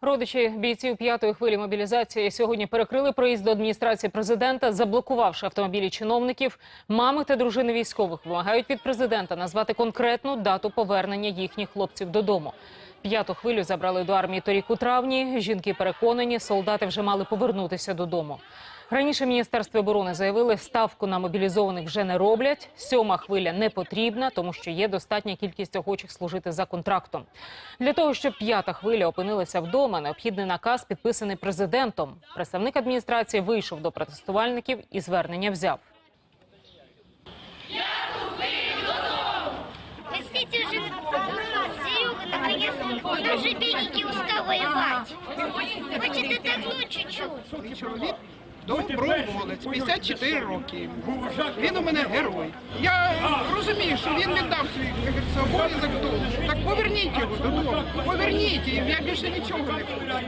Родичі бійців п'ятої хвилі мобілізації сьогодні перекрили проїзд до адміністрації президента, заблокувавши автомобілі чиновників. Мами та дружини військових вимагають від президента назвати конкретну дату повернення їхніх хлопців додому. П'яту хвилю забрали до армії торік у травні. Жінки переконані, солдати вже мали повернутися додому. Раніше Міністерство оборони заявили, ставку на мобілізованих вже не роблять. Сьома хвиля не потрібна, тому що є достатня кількість охочих служити за контрактом. Для того, щоб п'ята хвиля опинилася вдома, необхідний наказ підписаний президентом. Представник адміністрації вийшов до протестувальників і звернення взяв. Простите наконец, он уже береги устал воевать. Хочет отдохнуть чуть-чуть. Доброволець, 54 роки. Він у мене герой. Я розумію, що він віддав свій обов'язок дому. Так поверніть його додому. Поверніть, я більше нічого не хочу.